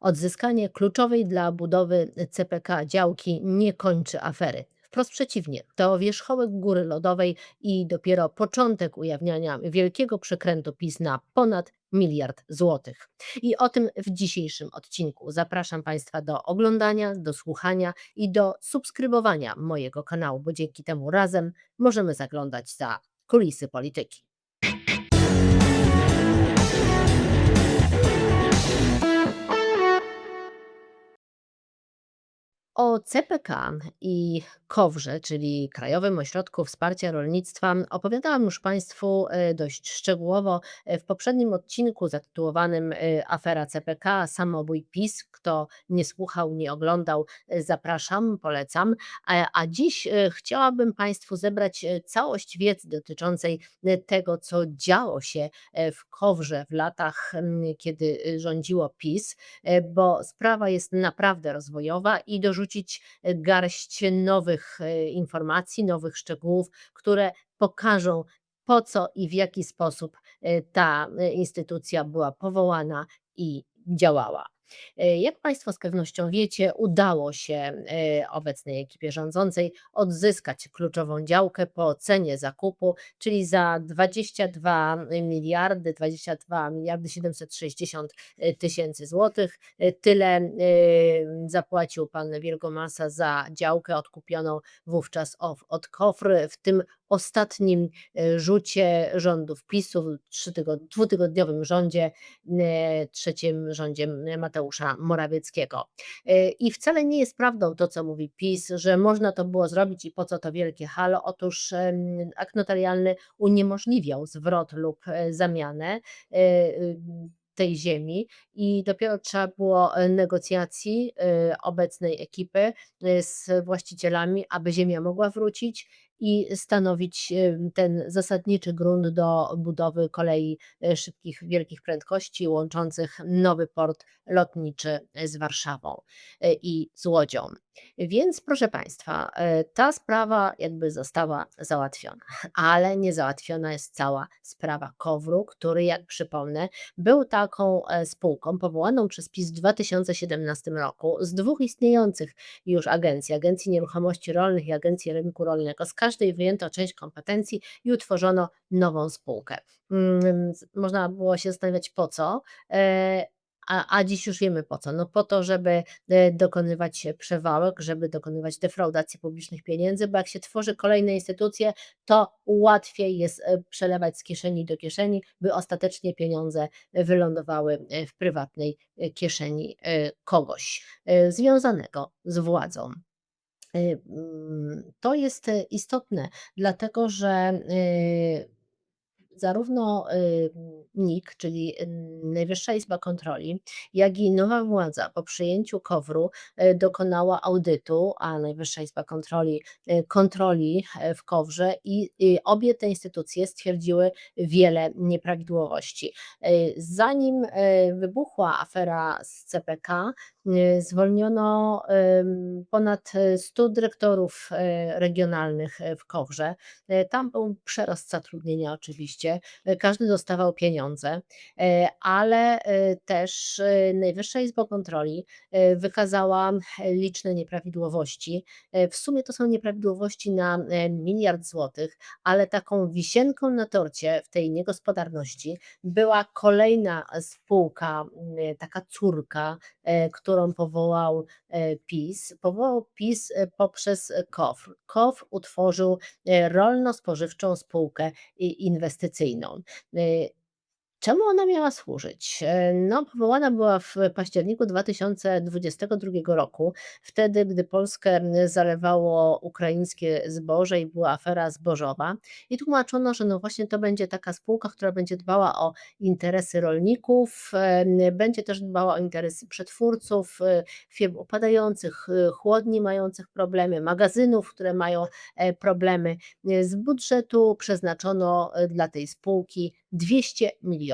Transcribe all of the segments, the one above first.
Odzyskanie kluczowej dla budowy CPK działki nie kończy afery. Wprost przeciwnie, to wierzchołek góry lodowej i dopiero początek ujawniania wielkiego przekrętu PiS na ponad miliard złotych. I o tym w dzisiejszym odcinku. Zapraszam Państwa do oglądania, do słuchania i do subskrybowania mojego kanału, bo dzięki temu razem możemy zaglądać za kulisy polityki. O CPK i KOWRze, czyli Krajowym Ośrodku Wsparcia Rolnictwa, opowiadałam już Państwu e, dość szczegółowo e, w poprzednim odcinku zatytułowanym e, Afera CPK, Samobój PiS. Kto nie słuchał, nie oglądał, zapraszam, polecam. A, dziś chciałabym Państwu zebrać całość wiedzy dotyczącej tego, co działo się w KOWRze w latach, kiedy rządziło PiS, bo sprawa jest naprawdę rozwojowa i dorzucić e, garść nowych e, informacji, nowych szczegółów, które pokażą, po co i w jaki sposób e, ta instytucja była powołana i działała. E, Jak Państwo z pewnością wiecie, udało się e, obecnej ekipie rządzącej odzyskać kluczową działkę po cenie zakupu, czyli za 22 miliardy, 22 miliardy 760 tysięcy złotych. E, Tyle e, zapłacił pan Wielgomasa za działkę odkupioną wówczas od KOFR w tym ostatnim e, rzucie rządów PiSu, dwutygodniowym rządzie, e, trzecim rządzie m, Mateusza Morawieckiego. E, I wcale nie jest prawdą to, co mówi PiS, że można to było zrobić i po co to wielkie halo. Otóż akt notarialny uniemożliwiał zwrot lub e, zamianę e, y, tej ziemi i dopiero trzeba było e, negocjacji e, obecnej ekipy e, z właścicielami, aby ziemia mogła wrócić i stanowić ten zasadniczy grunt do budowy kolei e, szybkich, wielkich prędkości łączących nowy port lotniczy z Warszawą e, i z Łodzią. Więc proszę Państwa, e, ta sprawa jakby została załatwiona, ale nie załatwiona jest cała sprawa KOWR-u, który, jak przypomnę, był taką spółką powołaną przez PiS w 2017 roku z dwóch istniejących już agencji, Agencji Nieruchomości Rolnych i Agencji Rynku Rolnego. Z każdej wyjęto część kompetencji i utworzono nową spółkę. Mm, Można było się zastanawiać po co, e, a, a dziś już wiemy po co. No po to, żeby e, dokonywać przewałek, żeby dokonywać defraudacji publicznych pieniędzy, bo jak się tworzy kolejne instytucje, to łatwiej jest e, przelewać z kieszeni do kieszeni, by ostatecznie pieniądze wylądowały w prywatnej kieszeni kogoś związanego z władzą. Y, mm, To jest e, istotne, dlatego że y, zarówno y, NIK, czyli y, Najwyższa Izba Kontroli, jak i nowa władza po przyjęciu KOWR-u y, dokonała audytu, a Najwyższa Izba Kontroli kontroli w KOWRze i obie te instytucje stwierdziły wiele nieprawidłowości. Zanim wybuchła afera z CPK, zwolniono ponad y, 100 dyrektorów regionalnych w KOWRze. Tam był przerost zatrudnienia oczywiście, e, każdy dostawał pieniądze, e, ale e, też Najwyższa Izba Kontroli wykazała liczne nieprawidłowości. W sumie to są nieprawidłowości na miliard złotych, ale taką wisienką na torcie w tej niegospodarności była kolejna spółka, taka córka, którą powołał PiS. Powołał PiS poprzez KOWR. KOWR utworzył rolno-spożywczą spółkę i- inwestycyjną. Y, Czemu ona miała służyć? E, No, powołana była w październiku 2022 roku, wtedy, gdy Polskę zalewało ukraińskie zboże i była afera zbożowa. I tłumaczono, że no właśnie to będzie taka spółka, która będzie dbała o interesy rolników, em, będzie też dbała o interesy przetwórców, e, firm upadających, e, chłodni mających problemy, magazynów, które mają e, problemy. E, Z budżetu przeznaczono e, dla tej spółki 200 milionów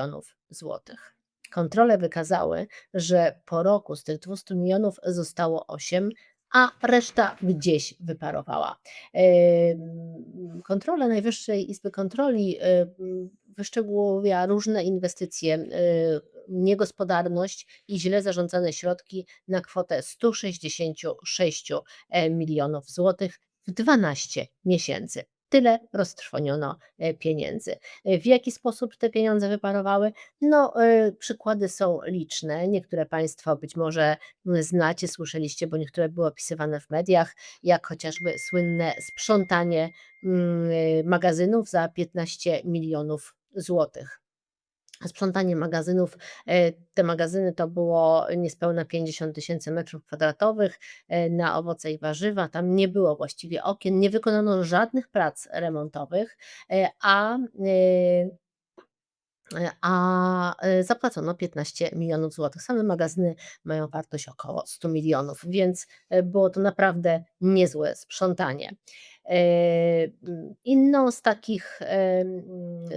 złotych. Kontrole wykazały, że po roku z tych 200 milionów zostało 8, a reszta gdzieś wyparowała. Kontrola Najwyższej Izby Kontroli wyszczegółowia różne inwestycje, niegospodarność i źle zarządzane środki na kwotę 166 e, milionów złotych w 12 miesięcy. Tyle roztrwoniono e, pieniędzy. E, W jaki sposób te pieniądze wyparowały? No, e, przykłady są liczne. Niektóre Państwo być może znacie, słyszeliście, bo niektóre były opisywane w mediach, jak chociażby słynne sprzątanie magazynów za 15 milionów złotych. Sprzątanie magazynów. e, Te magazyny to było niespełna 50 tysięcy metrów kwadratowych e, na owoce i warzywa. Tam nie było właściwie okien, nie wykonano żadnych prac remontowych, e, a a, zapłacono 15 milionów złotych. Same magazyny mają wartość około 100 milionów, więc, było to naprawdę niezłe sprzątanie. Inną z takich,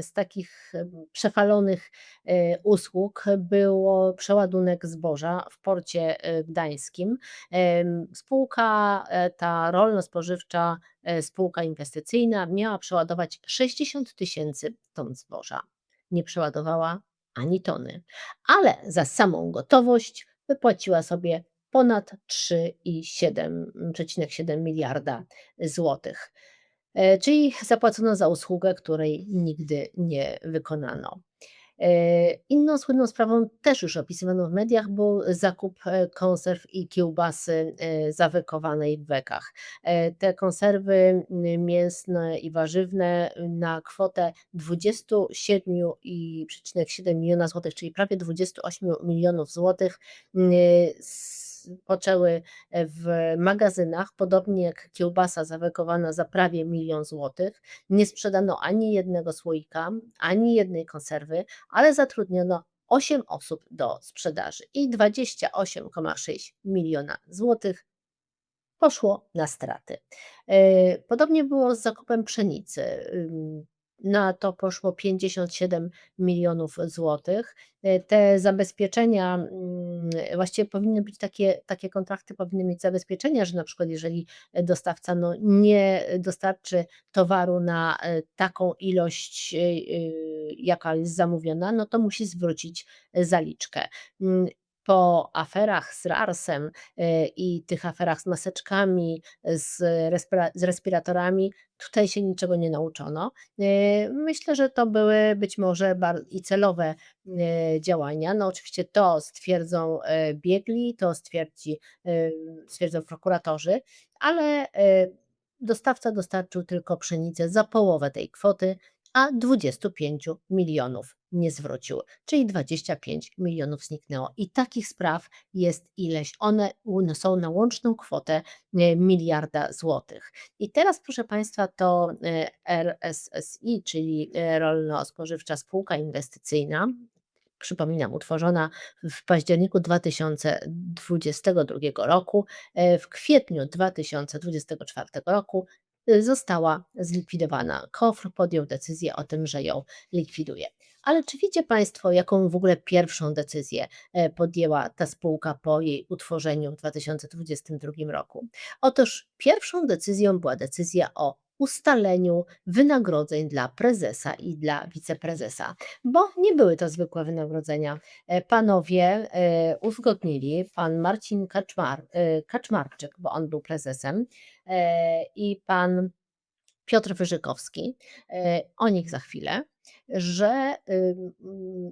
z takich, przefalonych, e, usług było przeładunek zboża w porcie, e, gdańskim. Spółka, e, ta rolno-spożywcza, spółka inwestycyjna miała przeładować 60 tysięcy ton zboża nie przeładowała ani tony, ale za samą gotowość wypłaciła sobie ponad 3,7 miliarda złotych. E, Czyli zapłacono za usługę, której nigdy nie wykonano. E, Inną słynną sprawą, też już opisywaną w mediach, był zakup e, konserw i kiełbasy zawykowanej w bekach. Te konserwy mięsne i warzywne na kwotę 27,7 miliona złotych, czyli prawie 28 milionów złotych, poczęły w magazynach, podobnie jak kiełbasa zawykowana za prawie milion złotych. Nie sprzedano ani jednego słoika, ani jednej konserwy, ale zatrudniono 8 osób do sprzedaży i 28,6 miliona złotych poszło na straty. E, Podobnie było z zakupem pszenicy. Na to poszło 57 milionów złotych. E, Te zabezpieczenia, mm, właściwie powinny być takie, takie kontrakty, powinny mieć zabezpieczenia, że na przykład jeżeli dostawca no, nie dostarczy towaru na e, taką ilość, e, jaka jest zamówiona, no to musi zwrócić zaliczkę. Po aferach z RARS-em e, i tych aferach z maseczkami, z, respira- z respiratorami, tutaj się niczego nie nauczono. E, Myślę, że to były być może i celowe e, działania. No oczywiście to stwierdzą biegli, to stwierdzi, stwierdzą prokuratorzy, ale dostawca dostarczył tylko pszenicę za połowę tej kwoty, a 25 milionów nie zwrócił, czyli 25 milionów zniknęło. I takich spraw jest ileś. One są na łączną kwotę e, miliarda złotych. I teraz, proszę Państwa, to e, RSSI, czyli e, Rolno-Spożywcza Spółka Inwestycyjna, przypominam, utworzona w październiku 2022 roku, w kwietniu 2024 roku została zlikwidowana. KOFR podjął decyzję o tym, że ją likwiduje. Ale czy wiecie Państwo, jaką w ogóle pierwszą decyzję e, podjęła ta spółka po jej utworzeniu w 2022 roku? Otóż pierwszą decyzją była decyzja o ustaleniu wynagrodzeń dla prezesa i dla wiceprezesa, bo nie były to zwykłe wynagrodzenia. E, Panowie e, uzgodnili, pan Marcin Kaczmar, e, Kaczmarczyk, bo on był prezesem, i pan Piotr Wyżykowski, o nich za chwilę, że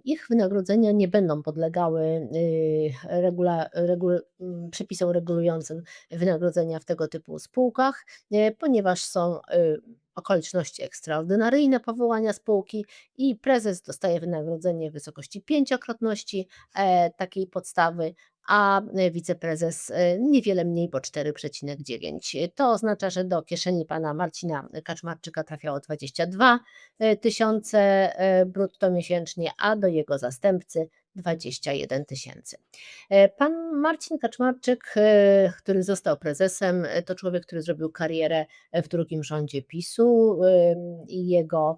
ich wynagrodzenia nie będą podlegały y, regula, regul, mm, przepisom regulującym wynagrodzenia w tego typu spółkach, e, ponieważ są y, okoliczności ekstraordynaryjne powołania spółki i prezes dostaje wynagrodzenie w wysokości pięciokrotności e, takiej podstawy, a e, wiceprezes e, niewiele mniej, bo 4,9. To oznacza, że do kieszeni pana Marcina Kaczmarczyka trafiało 22 e, tysiące brutto miesięcznie, a do jego zastępcy 21 tysięcy. E, Pan Marcin Kaczmarczyk, e, który został prezesem, e, to człowiek, który zrobił karierę w drugim rządzie PiSu i jego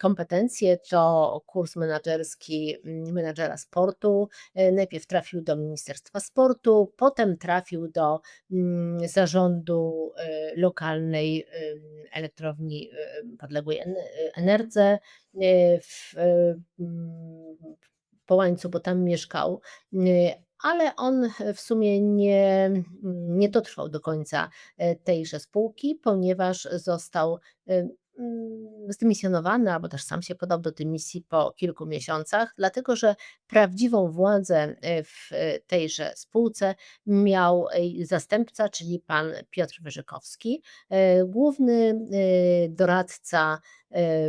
kompetencje to kurs menedżerski menedżera sportu. Najpierw trafił do Ministerstwa Sportu, potem trafił do zarządu lokalnej elektrowni podległej En- Enerdze e, w, w Połańcu, bo tam mieszkał. Nie, ale on w sumie nie, nie dotrwał do końca e, tejże spółki, ponieważ został mm, zdymisjonowany, albo też sam się podał do dymisji po kilku miesiącach, dlatego że prawdziwą władzę e, w e, tejże spółce miał e, zastępca, czyli pan Piotr Wyrzykowski, główny doradca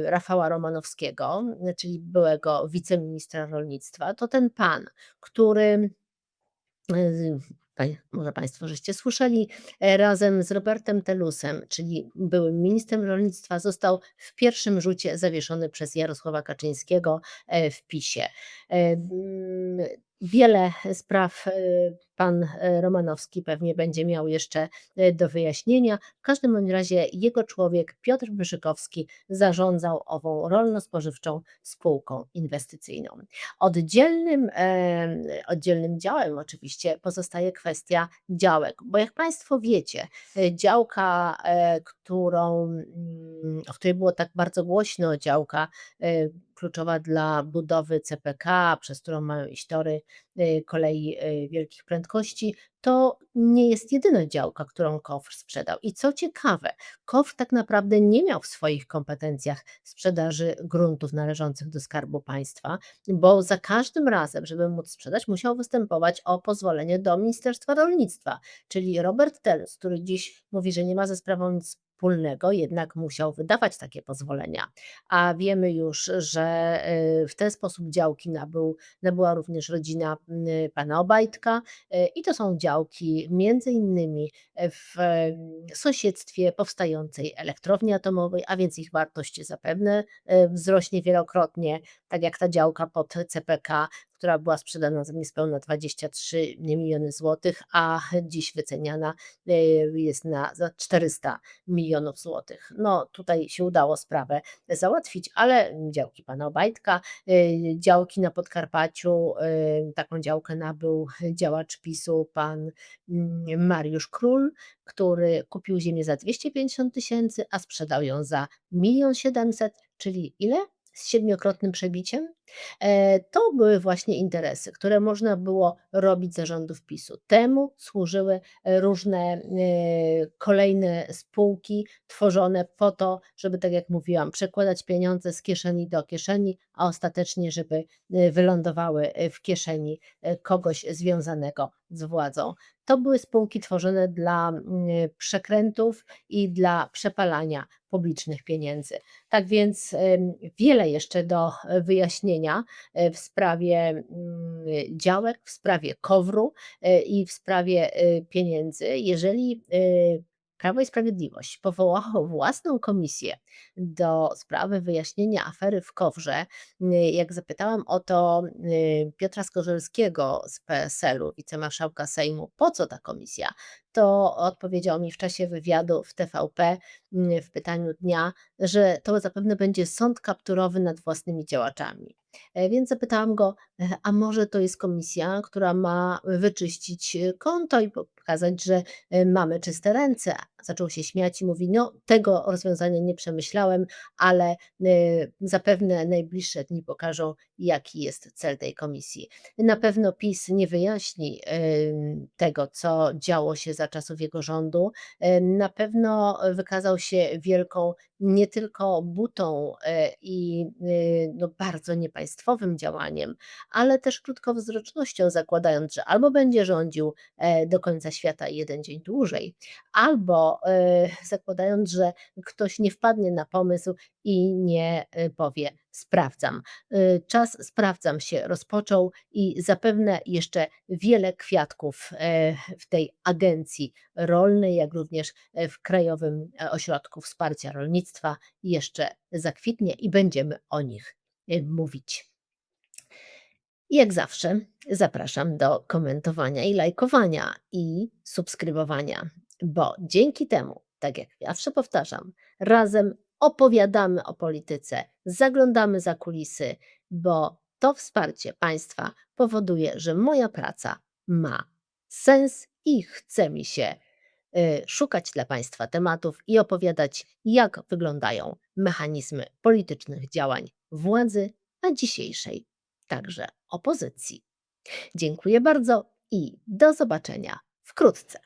Rafała Romanowskiego, czyli byłego wiceministra rolnictwa. To ten pan, który Y, może Państwo żeście słyszeli, e, razem z Robertem Telusem, czyli byłym ministrem rolnictwa, został w pierwszym rzucie zawieszony przez Jarosława Kaczyńskiego, e, w PiSie. Wiele spraw, e, pan, e, Romanowski pewnie będzie miał jeszcze, e, do wyjaśnienia. W każdym razie jego człowiek Piotr Wyszykowski zarządzał ową rolno-spożywczą spółką inwestycyjną. Oddzielnym, oddzielnym działem oczywiście pozostaje kwestia działek, bo jak Państwo wiecie, działka, e, którą, mm, o której było tak bardzo głośno, działka e, kluczowa dla budowy CPK, przez którą mają iść tory e, kolei e, wielkich prędkości, to nie jest jedyna działka, którą KOWR sprzedał. I co ciekawe, KOWR tak naprawdę nie miał w swoich kompetencjach sprzedaży gruntów należących do Skarbu Państwa, bo za każdym razem, żeby móc sprzedać, musiał występować o pozwolenie do Ministerstwa Rolnictwa. Czyli Robert Telus, który dziś mówi, że nie ma ze sprawą nic wspólnego, jednak musiał wydawać takie pozwolenia. A wiemy już, że y, w ten sposób działki nabył, nabyła również rodzina y, pana Obajtka y, i to są działki między innymi w em, sąsiedztwie powstającej elektrowni atomowej, a więc ich wartość zapewne y, wzrośnie wielokrotnie tak jak ta działka pod CPK, która była sprzedana za niespełna 23 miliony złotych, a dziś wyceniana e, jest na za 400 milionów złotych. No tutaj się udało sprawę załatwić, ale działki pana Obajtka, e, działki na Podkarpaciu, e, taką działkę nabył działacz PiSu pan mm, Mariusz Król, który kupił ziemię za 250 tysięcy, a sprzedał ją za 1 700 000, czyli ile? Z siedmiokrotnym przebiciem. E, To były właśnie interesy, które można było robić zarządów PiSu. Temu służyły e, różne e, kolejne spółki tworzone po to, żeby, tak jak mówiłam, przekładać pieniądze z kieszeni do kieszeni, a ostatecznie, żeby wylądowały w kieszeni kogoś związanego z władzą. To były spółki tworzone dla mm, przekrętów i dla przepalania publicznych pieniędzy. Tak więc wiele jeszcze do e, wyjaśnienia e, w sprawie mm, działek, w sprawie KOWR-u e, i w sprawie pieniędzy. Jeżeli Prawo i Sprawiedliwość powołało własną komisję do sprawy wyjaśnienia afery w KOWR-ze, y, jak zapytałam o to y, Piotra Zgorzelskiego z PSL-u, wicemarszałka Sejmu, po co ta komisja, to odpowiedział mi w czasie wywiadu w TVP mm, w pytaniu dnia, że to zapewne będzie sąd kapturowy nad własnymi działaczami. E, Więc zapytałam go, e, a może to jest komisja, która ma wyczyścić e, konto i pokazać, że mamy czyste ręce. Zaczął się śmiać i mówi: No, tego rozwiązania nie przemyślałem, ale e, zapewne najbliższe dni pokażą, jaki jest cel tej komisji. Na pewno PiS nie wyjaśni tego, co działo się za czasów jego rządu. E, Na pewno wykazał się wielką nie tylko butą e, i no, bardzo niepaństwowym działaniem, ale też krótkowzrocznością, zakładając, że albo będzie rządził e, do końca świata jeden dzień dłużej, albo e, zakładając, że ktoś nie wpadnie na pomysł i nie e, powie: Sprawdzam. E, Czas sprawdzam się rozpoczął i zapewne jeszcze wiele kwiatków w tej agencji rolnej, jak również w Krajowym Ośrodku Wsparcia Rolnictwa jeszcze zakwitnie i będziemy o nich mówić. Jak zawsze zapraszam do komentowania i lajkowania i subskrybowania, bo dzięki temu, tak jak zawsze powtarzam, razem opowiadamy o polityce, zaglądamy za kulisy, bo to wsparcie państwa powoduje, że moja praca ma sens i chce mi się y, szukać dla Państwa tematów i opowiadać, jak wyglądają mechanizmy politycznych działań władzy, a dzisiejszej także opozycji. Dziękuję bardzo i do zobaczenia wkrótce.